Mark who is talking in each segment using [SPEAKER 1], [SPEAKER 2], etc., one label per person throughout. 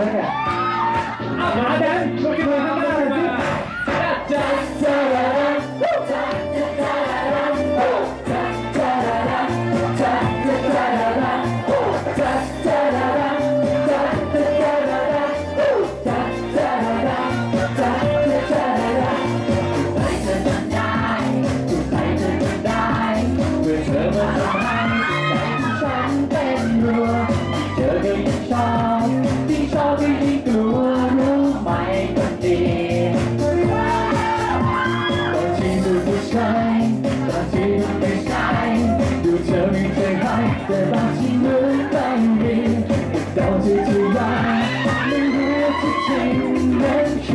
[SPEAKER 1] 안
[SPEAKER 2] 녕 하.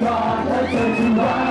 [SPEAKER 2] 나한테괜 찮.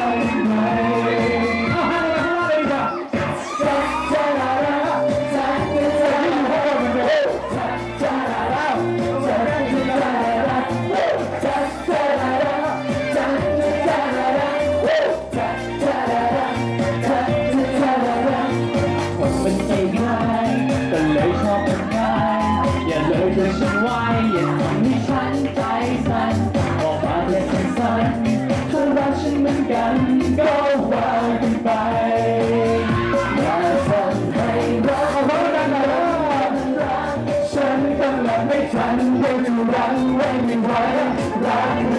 [SPEAKER 2] run when you run, run.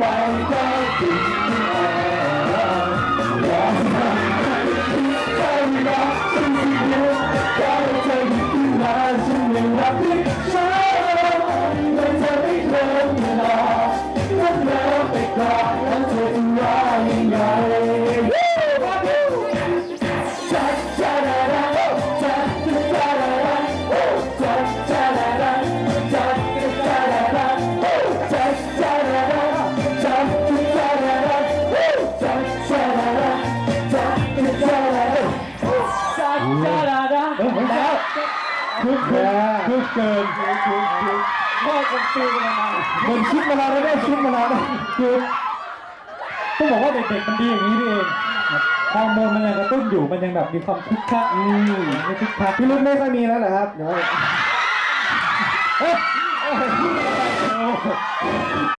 [SPEAKER 2] Bye. อ
[SPEAKER 1] อเหมือนแล้วคึกคึคึกเกินคึกคึก
[SPEAKER 2] คึกพ่อค
[SPEAKER 1] นฟิลมานานเหมือน
[SPEAKER 2] คิ
[SPEAKER 1] ดมานานแล้วได้คิดมานานแล้ว
[SPEAKER 2] คือต้องบอกว่าเด็กๆมันดีอย่างนี้นี่เองฮอร์โมนมันยังกระตุ้นอยู่มันยังแบบมีความคึกคักอืมไม่คึกคัก
[SPEAKER 1] พี่รุ่นไม่ค่อยมีแล้วเหรอครับเดี๋ยว